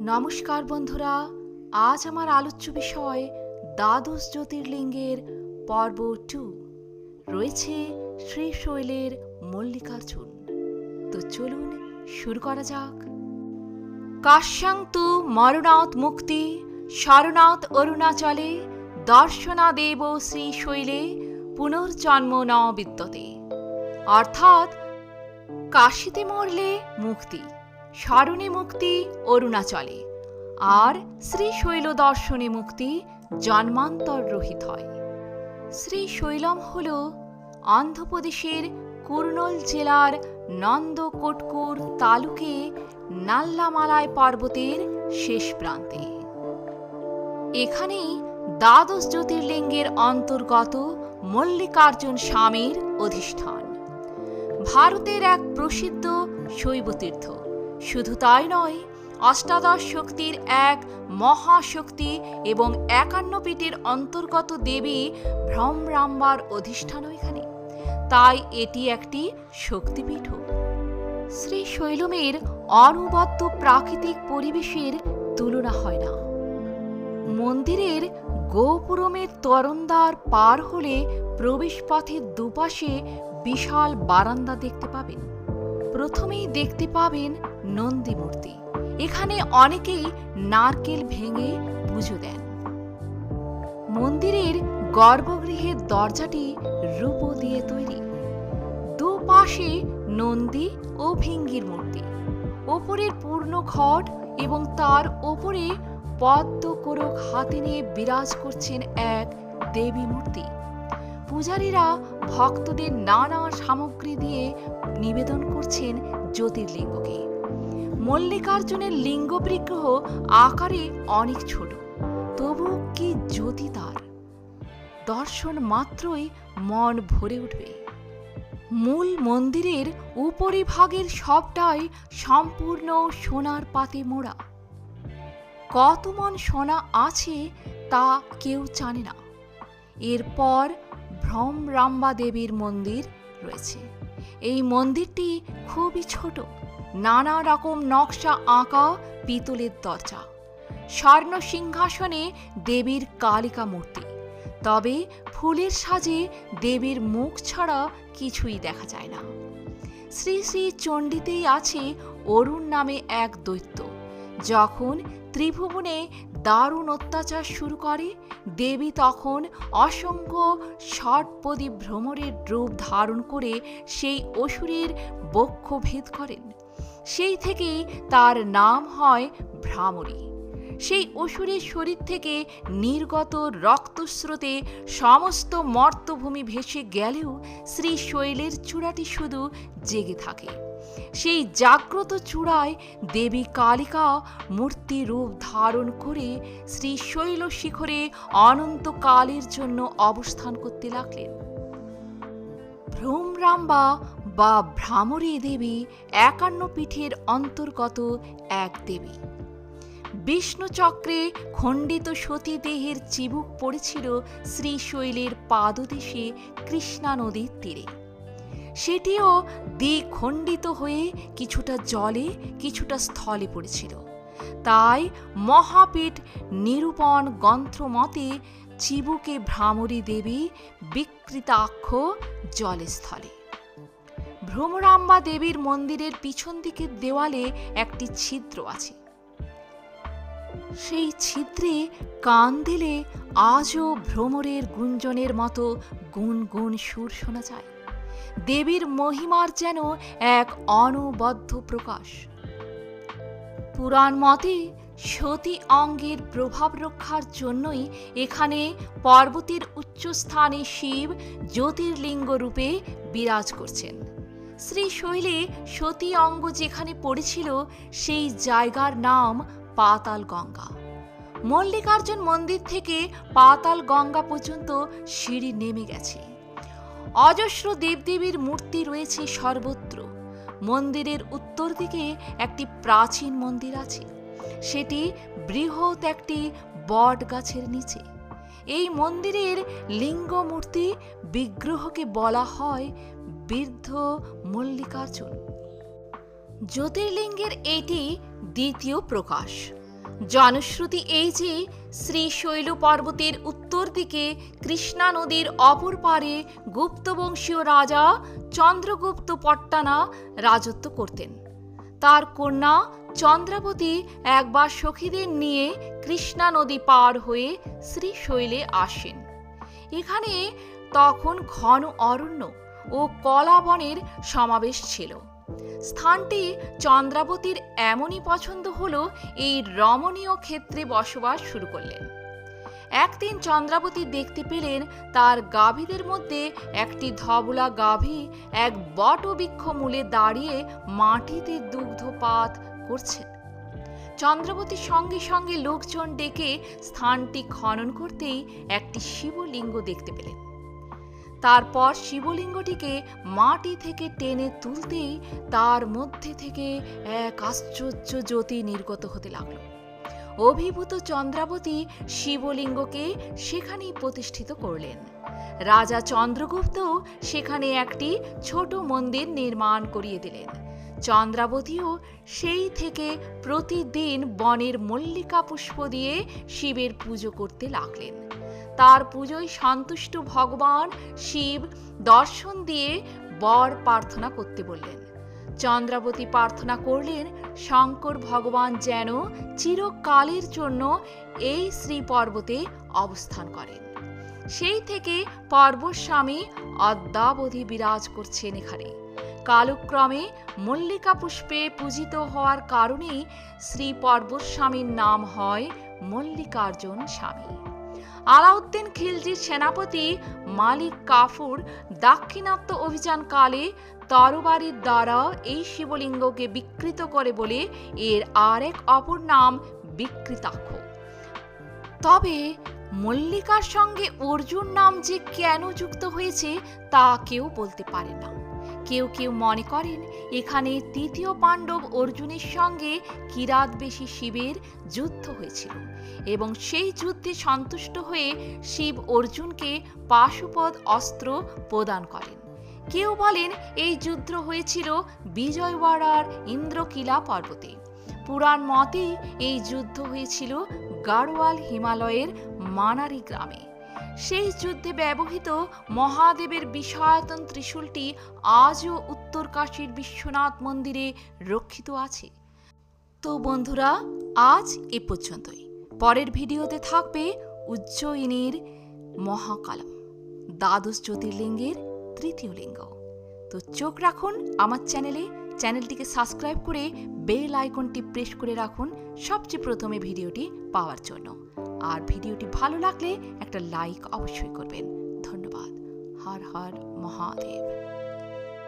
নমস্কার বন্ধুরা, আজ আমার আলোচ্য বিষয় দ্বাদশ জ্যোতির্লিঙ্গের পর্ব টু। রয়েছে শ্রীশৈলের মল্লিকার্জুন। তো চলুন শুরু করা যাক। কাশ্যান্তু মরণাৎ মুক্তি শরণাৎ অরুণাচলে দর্শনা দর্শনাদেব শ্রীশৈলে পুনর্জন্ম ন বিদ্যতে অর্থাৎ কাশিতে মরলে মুক্তি। স্মরণে মুক্তি, অরুণাচলে। আর শ্রীশৈল দর্শনে মুক্তি, জন্মান্তর রহিত হয়। শ্রীশৈলম হল অন্ধ্রপ্রদেশের কুর্নুল জেলার নন্দকোটকুর তালুকে নাল্লামালায় পর্বতের শেষ প্রান্তে। এখানেই দ্বাদশ জ্যোতির্লিঙ্গের অন্তর্গত মল্লিকার্জুন স্বামীর অধিষ্ঠান। ভারতের এক প্রসিদ্ধ শৈবতীর্থ। শুধু তাই নয়, অষ্টাদশ শক্তির এক মহাশক্তি এবং একান্ন পীঠের অন্তর্গত দেবী ভ্রমরাম্বার অধিষ্ঠানও এখানে। তাই এটি একটি শক্তিপীঠ। শ্রী শৈলমের অনবদ্য প্রাকৃতিক পরিবেশের তুলনা হয় না। মন্দিরের গোপুরমের তরণদ্বার পার হলে প্রবেশপথের দুপাশে বিশাল বারান্দা দেখতে পাবেন। প্রথমেই দেখতে পাবেন নন্দী মূর্তি। এখানে অনেকেই নারকেল ভেঙে পুজো দেন। মন্দিরের গর্ভগৃহের দরজাটি রূপ দিয়ে তৈরি। দুপাশে নন্দী ও ভিঙ্গির মূর্তি। ওপরের পূর্ণ ঘট এবং তার ওপরে পদ্ম কোরক হাতে নিয়ে বিরাজ করছেন এক দেবী মূর্তি। পূজারীরা ভক্তদের নানা সামগ্রী দিয়ে নিবেদন করছেন জ্যোতির্লিঙ্গকে। মল্লিকার্জুনের লিঙ্গ বিগ্রহ আকারে অনেক ছোট তবু কি জ্যোতি তার? দর্শন মাত্রই মন ভরে উঠবে। মূল মন্দিরের উপরিভাগের সবটাই সম্পূর্ণ সোনার পাতে মোড়া। কত মন সোনা আছে তা কেউ জানে না। এরপর ভ্রমরাম্বা দেবীর মন্দির রয়েছে। এই মন্দিরটি খুবই ছোট। নানা রকম নকশা আঁকা পিতলের দরজা। স্বর্ণ সিংহাসনে দেবীর কালিকা মূর্তি। তবে ফুলের সাজে দেবীর মুখ ছাড়া কিছুই দেখা যায় না। শ্রী শ্রী চণ্ডীতেই আছে অরুণ নামে এক দৈত্য। যখন ত্রিভুবনে দারুণ অত্যাচার শুরু করে। দেবী তখন অসংখ্য ষটপদী ভ্রমরের রূপ ধারণ করে সেই অসুরের বক্ষ ভেদ করেন। সেই থেকেই তার নাম হয় ভ্রামরী। সেই অসুরের শরীর থেকে নির্গত রক্তস্রোতে সমস্ত মর্তভূমি ভেসে গেলেও শ্রী শৈলের চূড়াটি শুধু জেগে থাকে। সেই জাগ্রত চূড়ায় দেবী কালিকা মূর্তি রূপ ধারণ করে শ্রী শৈল শিখরে অনন্তকালের জন্য অবস্থান করতে লাগলেন। ভ্রমরাম্বা বা ভ্রামরী দেবী একান্ন পীঠের অন্তর্গত এক দেবী। বিষ্ণুচক্রে খণ্ডিত সতী দেহের চিবুক পড়েছিল শ্রীশৈলের পাদদেশে কৃষ্ণা নদীর তীরে। সেটিও দ্বিখণ্ডিত হয়ে কিছুটা জলে, কিছুটা স্থলে পড়েছিল। তাই মহাপীঠ নিরূপণ গ্রন্থমতে চিবুকে ভ্রামরী দেবী বিকৃতাক্ষ জলস্থলে। ভ্রমরাম্বা দেবীর মন্দিরের পিছন দিকের দেওয়ালে একটি ছিদ্র আছে। সেই ছিদ্রে কান দিলে আজও ভ্রমরের গুঞ্জনের মতো গুন গুন সুর শোনা যায়। দেবীর মহিমার যেন এক অনবদ্য প্রকাশ। পুরাণ মতে সতী অঙ্গের প্রভাব রক্ষার জন্যই এখানে পর্বতের উচ্চস্থানে শিব জ্যোতির্লিঙ্গ রূপে বিরাজ করছেন। শ্রীশৈলে সতী অঙ্গ যেখানে পড়েছিল, সেই জায়গার নাম পাতাল গঙ্গা। মল্লিকার্জুন মন্দির থেকে পাতাল গঙ্গা পর্যন্ত সিঁড়ি নেমে গেছে। অজস্র দেবদেবীর মূর্তি রয়েছে সর্বত্র। মন্দিরের উত্তর দিকে একটি প্রাচীন মন্দির আছে। সেটি বৃহৎ একটি বট গাছের নিচে। এই মন্দিরের লিঙ্গ মূর্তি বিগ্রহকে বলা হয় বৃদ্ধ মল্লিকার্জুন। জ্যোতির্লিঙ্গের এটি দ্বিতীয় প্রকাশ। জনশ্রুতি এই যে শ্রী শৈল পর্বতের উত্তর দিকে কৃষ্ণা নদীর অপর পারে গুপ্তবংশীয় রাজা চন্দ্রগুপ্ত পট্টানা রাজত্ব করতেন। তার কন্যা চন্দ্রাবতী একবার সখীদের নিয়ে কৃষ্ণা নদী পার হয়ে শ্রীশৈলে আসেন। এখানে তখন ঘন অরণ্য ও কলাবনের সমাবেশ ছিল। স্থানটি চন্দ্রাবতীর এমনই পছন্দ হলো এই রমণীয় ক্ষেত্রে বসবাস শুরু করলেন। একদিন চন্দ্রাবতী দেখতে পেলেন তার গাভীদের মধ্যে একটি ধবলা গাভী এক বটবৃক্ষ মূলে দাঁড়িয়ে মাটিতে দুগ্ধপাত করছেন চন্দ্রাবতী সঙ্গে সঙ্গে লোকজন ডেকে স্থানটি খনন করতেই একটি শিবলিঙ্গ দেখতে পেলেন। তারপর শিবলিঙ্গটিকে মাটি থেকে টেনে তুলতেই তার মধ্যে থেকে এক আশ্চর্য জ্যোতি নির্গত হতে লাগল। অভিভূত চন্দ্রাবতী শিবলিঙ্গকে সেখানেই প্রতিষ্ঠিত করলেন। রাজা চন্দ্রগুপ্ত সেখানে একটি ছোট মন্দির নির্মাণ করিয়ে দিলেন। চন্দ্রাবতীও সেই থেকে প্রতিদিন বনের মল্লিকা পুষ্প দিয়ে শিবের পুজো করতে লাগলেন। তার পুজোয় সন্তুষ্ট ভগবান শিব দর্শন দিয়ে বর প্রার্থনা করতে বললেন। চন্দ্রাবতী প্রার্থনা করলেন, শঙ্কর ভগবান যেন চিরকালের জন্য এই শ্রী পর্বতে অবস্থান করেন। সেই থেকে পর্বস্বামী অদ্যাবধি বিরাজ করছেন এখানে। কালক্রমে মল্লিকা পুষ্পে পূজিত হওয়ার কারণেই শ্রী পর্বস্বামীর নাম হয় মল্লিকার্জুন স্বামী। আলাউদ্দিন খিলজির সেনাপতি মালিক কাফুর দাক্ষিণাত্য অভিযানকালে তরবারির দ্বারা এই শিবলিঙ্গকে বিকৃত করে বলে এর আর এক অপর নাম বিকৃতাক্ষ। তবে মল্লিকার সঙ্গে অর্জুন নাম যে কেন যুক্ত হয়েছে তা কেউ বলতে পারে না। কেউ কেউ মনে করেন এখানে তৃতীয় পাণ্ডব অর্জুনের সঙ্গে কিরাতবেশী শিবের যুদ্ধ হয়েছিল এবং সেই যুদ্ধে সন্তুষ্ট হয়ে শিব অর্জুনকে পাশুপদ অস্ত্র প্রদান করেন। কেউ বলেন এই যুদ্ধ হয়েছিল বিজয়ওয়াড়ার ইন্দ্রকিলা পর্বতে। পুরাণ মতেই এই যুদ্ধ হয়েছিল গাড়োয়াল হিমালয়ের মানারি গ্রামে। সেই যুদ্ধে ব্যবহৃত মহাদেবের বিষায়তন ত্রিশূলটি আজও উত্তরকাশীর বিশ্বনাথ মন্দিরে রক্ষিত আছে। তো বন্ধুরা, আজ এ পর্যন্তই। পরের ভিডিওতে থাকবে উজ্জয়িনীর মহাকালম, দ্বাদশ জ্যোতির্লিঙ্গের তৃতীয় লিঙ্গ। তো চোখ রাখুন আমার চ্যানেলে, চ্যানেলটিকে সাবস্ক্রাইব করে বেল আইকনটি প্রেস করে রাখুন সবচেয়ে প্রথমে ভিডিওটি পাওয়ার জন্য। আর ভিডিওটি ভালো লাগলে একটা লাইক অবশ্যই করবেন। ধন্যবাদ। হর হর মহাদেব।